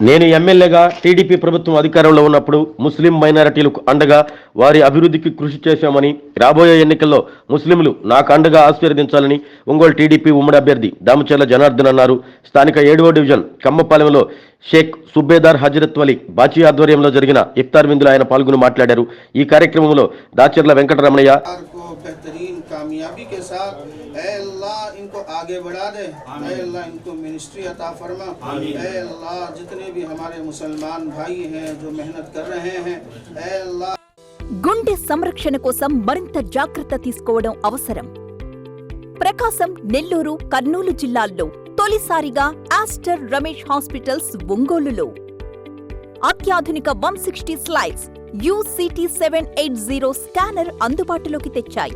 నేను ఎమ్మెల్యేగా టీడీపీ ప్రభుత్వం అధికారంలో ఉన్నప్పుడు ముస్లిం మైనారిటీలకు అండగా వారి అభివృద్ధికి కృషి చేశామని రాబోయే ఎన్నికల్లో ముస్లింలు నాకు అండగా ఆశీర్వదించాలని ఒంగోలు టీడీపీ ఉమ్మడి అభ్యర్థి దామచర్ల జనార్దన్ అన్నారు. స్థానిక ఏడవ డివిజన్ కమ్మపాలెంలో షేక్ సుబ్బేదార్ హజరత్ వలి బాచి ఆధ్వర్యంలో జరిగిన ఇఫ్తార్ విందులో ఆయన పాల్గొని మాట్లాడారు. ఈ కార్యక్రమంలో దాచర్ల వెంకటరమణయ్య कामयाबी के साथ ऐ अल्लाह इनको आगे बढ़ा दे ऐ अल्लाह इनको मिनिस्ट्री अता फरमा ऐ अल्लाह जितने भी हमारे मुसलमान भाई हैं जो मेहनत कर रहे हैं ऐ अल्लाह గుండె సంరక్షణ కోసం మరింత జాగ్రత్త తీసుకోవడం అవసరం ప్రకాశం నెల్లూరు కర్నూలు జిల్లాల్లో తొలిసారిగా ఆస్టర్ రమేష్ హాస్పిటల్స్ ఒంగోలులో అత్యాధునిక one sixty slides uCT seven eight zero scanner అందుబాటులోకి తెచ్చాయి